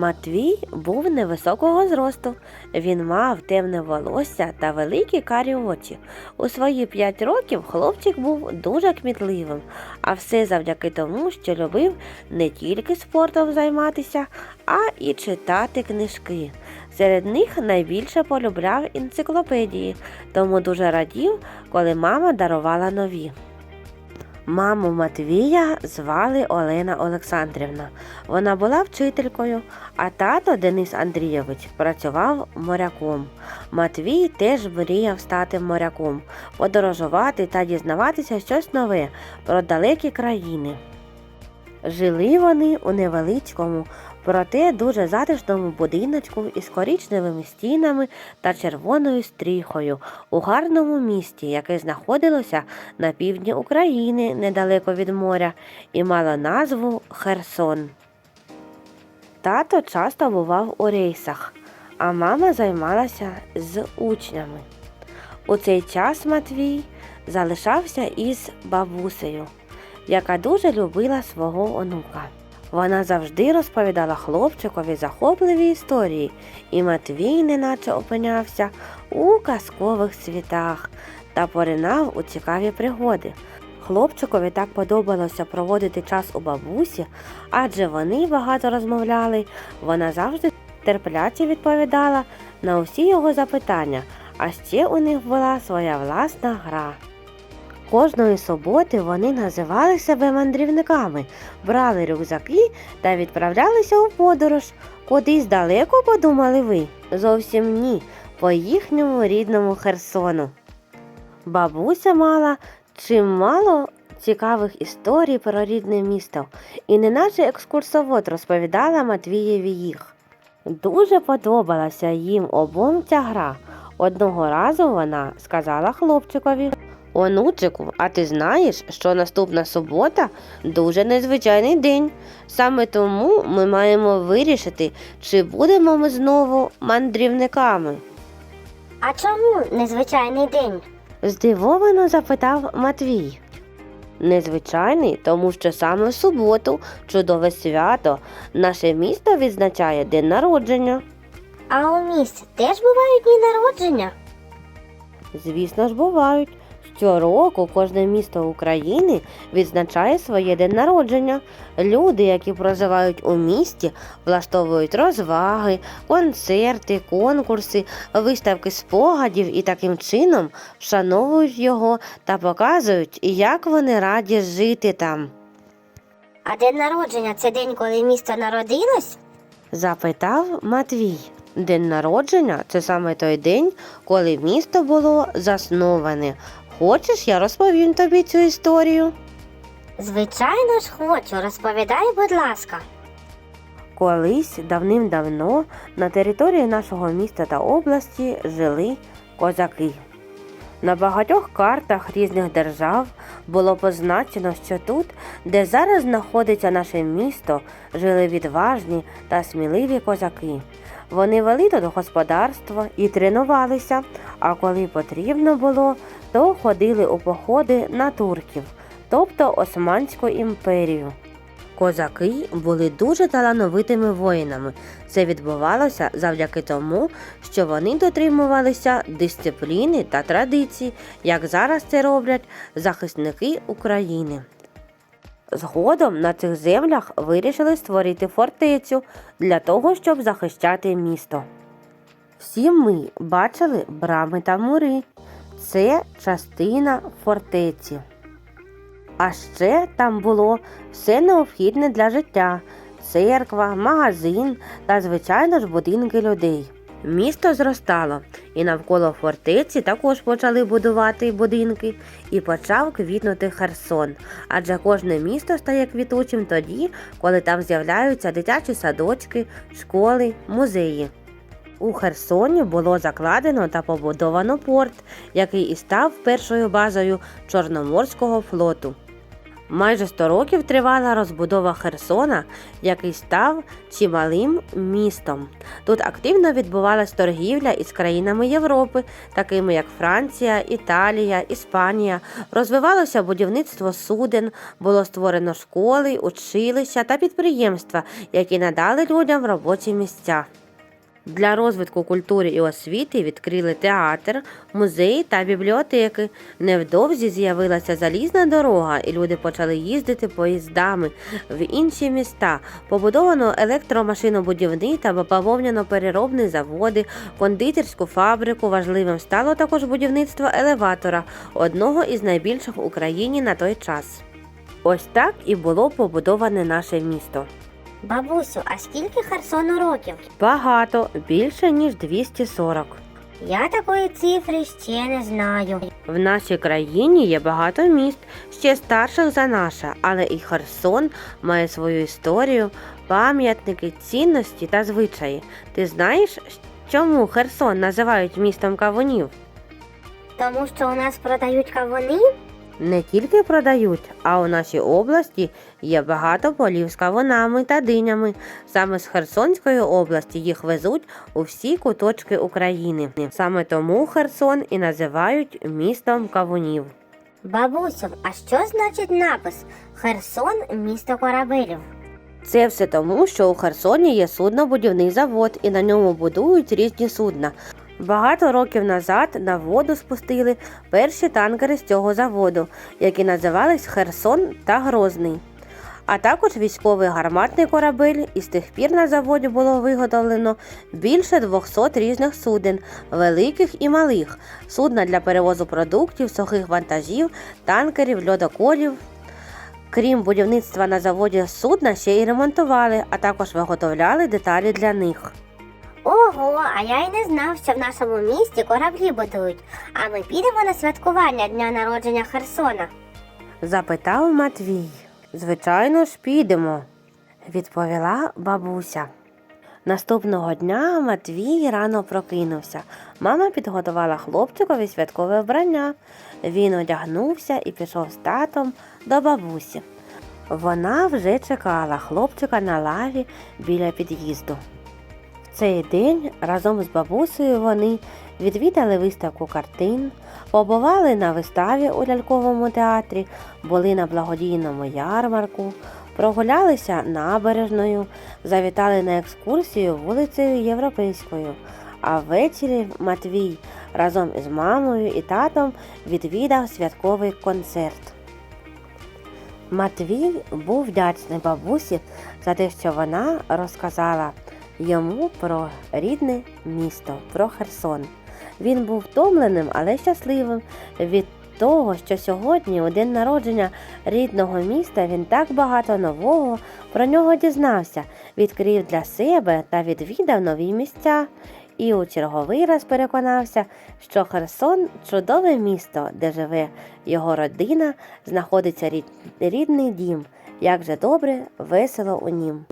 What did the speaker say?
Матвій був невисокого зросту. Він мав темне волосся та великі карі очі. У свої п'ять років хлопчик був дуже кмітливим, а все завдяки тому, що любив не тільки спортом займатися, а і читати книжки. Серед них найбільше полюбляв енциклопедії, тому дуже радів, коли мама дарувала нові. Маму Матвія звали Олена Олександрівна. Вона була вчителькою, а тато Денис Андрійович працював моряком. Матвій теж мріяв стати моряком, подорожувати та дізнаватися щось нове про далекі країни. Жили вони у невеличкому, проте дуже затишному будиночку із коричневими стінами та червоною стріхою у гарному місті, яке знаходилося на півдні України недалеко від моря, і мало назву Херсон. Тато часто бував у рейсах, а мама займалася з учнями. У цей час Матвій залишався із бабусею, яка дуже любила свого онука. Вона завжди розповідала хлопчикові захопливі історії, і Матвій неначе опинявся у казкових світах та поринав у цікаві пригоди. Хлопчикові так подобалося проводити час у бабусі, адже вони багато розмовляли. Вона завжди терпляче відповідала на усі його запитання, а ще у них була своя власна гра. Кожної суботи вони називали себе мандрівниками, брали рюкзаки та відправлялися у подорож. Кудись далеко подумали ви? Зовсім ні, по їхньому рідному Херсону. Бабуся мала чимало цікавих історій про рідне місто, і неначе екскурсовод розповідала Матвієві їх. Дуже подобалася їм обом ця гра. Одного разу вона сказала хлопчикові. Онучику, а ти знаєш, що наступна субота дуже незвичайний день. Саме тому ми маємо вирішити, чи будемо ми знову мандрівниками. А чому незвичайний день? Здивовано запитав Матвій. Незвичайний, тому що саме в суботу, чудове свято, наше місто відзначає день народження. А у місті теж бувають дні народження? Звісно ж, бувають. Щороку кожне місто України відзначає своє день народження. Люди, які проживають у місті, влаштовують розваги, концерти, конкурси, виставки спогадів і таким чином вшановують його та показують, як вони раді жити там. А день народження це день, коли місто народилось? Запитав Матвій. День народження це саме той день, коли місто було засноване. Хочеш, я розповім тобі цю історію? Звичайно ж хочу, розповідай, будь ласка. Колись давним-давно на території нашого міста та області жили козаки. На багатьох картах різних держав було позначено, що тут, де зараз знаходиться наше місто, жили відважні та сміливі козаки. Вони вели тут господарство і тренувалися, а коли потрібно було, то ходили у походи на турків, тобто Османську імперію. Козаки були дуже талановитими воїнами. Це відбувалося завдяки тому, що вони дотримувалися дисципліни та традицій, як зараз це роблять захисники України. Згодом на цих землях вирішили створити фортецю для того, щоб захищати місто. Всі ми бачили брами та мури. Це частина фортеці. А ще там було все необхідне для життя: церква, магазин та, звичайно ж, будинки людей. Місто зростало, і навколо фортеці також почали будувати будинки, і почав квітнути Херсон. Адже кожне місто стає квітучим тоді, коли там з'являються дитячі садочки, школи, музеї. У Херсоні було закладено та побудовано порт, який і став першою базою Чорноморського флоту. Майже 100 років тривала розбудова Херсона, який став чималим містом. Тут активно відбувалась торгівля із країнами Європи, такими як Франція, Італія, Іспанія. Розвивалося будівництво суден, було створено школи, училища та підприємства, які надали людям робочі місця. Для розвитку культури і освіти відкрили театр, музеї та бібліотеки. Невдовзі з'явилася залізна дорога, і люди почали їздити поїздами в інші міста. Побудовано електромашинобудівний та бавовняно-переробний заводи, кондитерську фабрику. Важливим стало також будівництво елеватора, одного із найбільших в Україні на той час. Ось так і було побудоване наше місто. Бабусю, а скільки Херсону років? Багато, більше ніж 240. Я такої цифри ще не знаю. В нашій країні є багато міст, ще старших за наше, але і Херсон має свою історію, пам'ятники, цінності та звичаї. Ти знаєш, чому Херсон називають містом кавунів? Тому що у нас продають кавуни? Не тільки продають, а у нашій області є багато полів з кавунами та динями. Саме з Херсонської області їх везуть у всі куточки України. Саме тому Херсон і називають містом кавунів. Бабусю, а що значить напис Херсон місто корабелів? Це все тому, що у Херсоні є суднобудівний завод і на ньому будують різні судна. Багато років назад на воду спустили перші танкери з цього заводу, які називались Херсон та Грозний. А також військовий гарматний корабель, і з тих пір на заводі було виготовлено більше 200 різних суден, великих і малих, судна для перевозу продуктів, сухих вантажів, танкерів, льодоколів, Крім будівництва на заводі судна, ще й ремонтували, а також виготовляли деталі для них. Ого, а я й не знав, що в нашому місті кораблі будують. А ми підемо на святкування дня народження Херсона. Запитав Матвій. Звичайно ж, підемо, відповіла бабуся. Наступного дня Матвій рано прокинувся. Мама підготувала хлопчикові святкове вбрання. Він одягнувся і пішов з татом до бабусі. Вона вже чекала хлопчика на лаві біля під'їзду. Цей день разом з бабусею вони відвідали виставку картин, побували на виставі у ляльковому театрі, були на благодійному ярмарку, прогулялися набережною, завітали на екскурсію вулицею Європейською. А ввечері Матвій разом із мамою і татом відвідав святковий концерт. Матвій був вдячний бабусі за те, що вона розказала йому про рідне місто, про Херсон. Він був втомленим, але щасливим від того, що сьогодні, у день народження рідного міста, він так багато нового про нього дізнався, відкрив для себе та відвідав нові місця. І у черговий раз переконався, що Херсон чудове місто, де живе його родина, знаходиться рід- рідний дім. Як же добре, весело у нім.